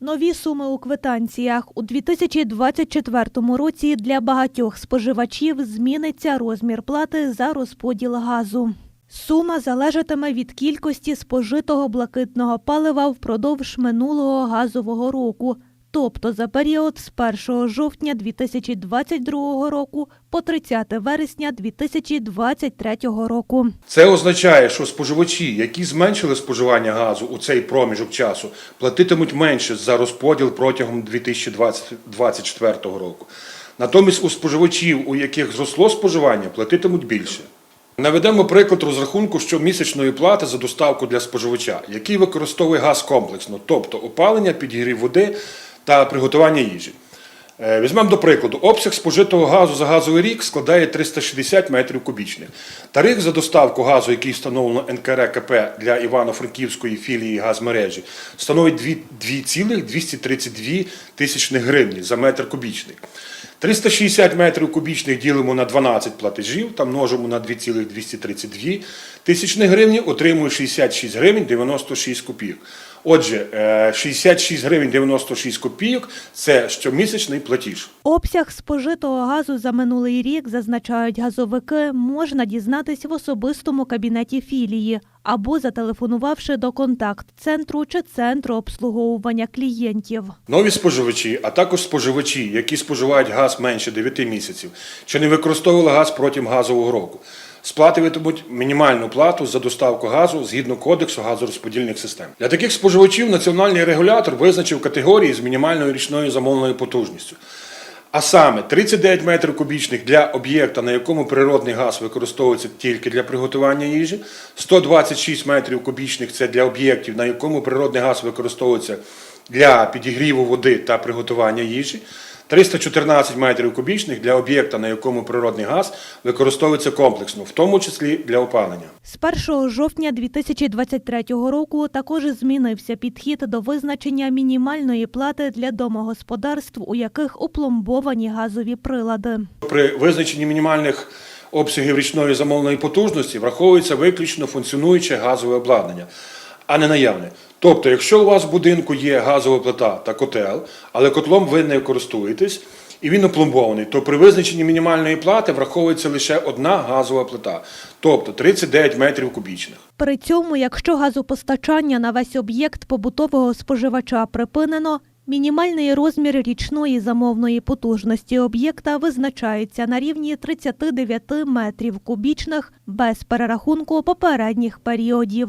Нові суми у квитанціях у 2024 році для багатьох споживачів зміниться розмір плати за розподіл газу. Сума залежатиме від кількості спожитого блакитного палива впродовж минулого газового року, тобто за період з 1 жовтня 2022 року по 30 вересня 2023 року. Це означає, що споживачі, які зменшили споживання газу у цей проміжок часу, платитимуть менше за розподіл протягом 2024 року. Натомість у споживачів, у яких зросло споживання, платитимуть більше. Наведемо приклад розрахунку щомісячної плати за доставку для споживача, який використовує газ комплексно, тобто опалення, підігрів води та приготування їжі. Е, Візьмемо до прикладу, обсяг спожитого газу за газовий рік складає 360 метрів кубічних. Тариф за доставку газу, який встановлено НКРКП для Івано-Франківської філії газмережі, становить 2,232 тисячних гривні за метр кубічний. 360 метрів кубічних ділимо на 12 платежів та множимо на 2,232 тисячні гривні, отримує 66 гривень 96 копійок. Отже, е, 66 гривень 96 копійок – це щомісячний платіж. Обсяг спожитого газу за минулий рік, зазначають газовики, можна дізнатись в особистому кабінеті філії або зателефонувавши до контакт-центру чи центру обслуговування клієнтів. Нові споживачі, а також споживачі, які споживають газ менше 9 місяців, чи не використовували газ протягом газового року, сплатитимуть мінімальну плату за доставку газу згідно кодексу газорозподільних систем. Для таких споживачів національний регулятор визначив категорії з мінімальною річною замовленою потужністю. А саме 39 метрів кубічних для об'єкта, на якому природний газ використовується тільки для приготування їжі, 126 метрів кубічних це для об'єктів, на якому природний газ використовується для підігріву води та приготування їжі, 314 метрів кубічних для об'єкта, на якому природний газ використовується комплексно, в тому числі для опалення. З 1 жовтня 2023 року також змінився підхід до визначення мінімальної плати для домогосподарств, у яких опломбовані газові прилади. При визначенні мінімальних обсягів річної замовленої потужності враховується виключно функціонуюче газове обладнання, а не наявне. Тобто, якщо у вас в будинку є газова плита та котел, але котлом ви не користуєтесь і він опломбований, то при визначенні мінімальної плати враховується лише одна газова плита, тобто 39 метрів кубічних. При цьому, якщо газопостачання на весь об'єкт побутового споживача припинено, мінімальний розмір річної замовної потужності об'єкта визначається на рівні 39 метрів кубічних без перерахунку попередніх періодів.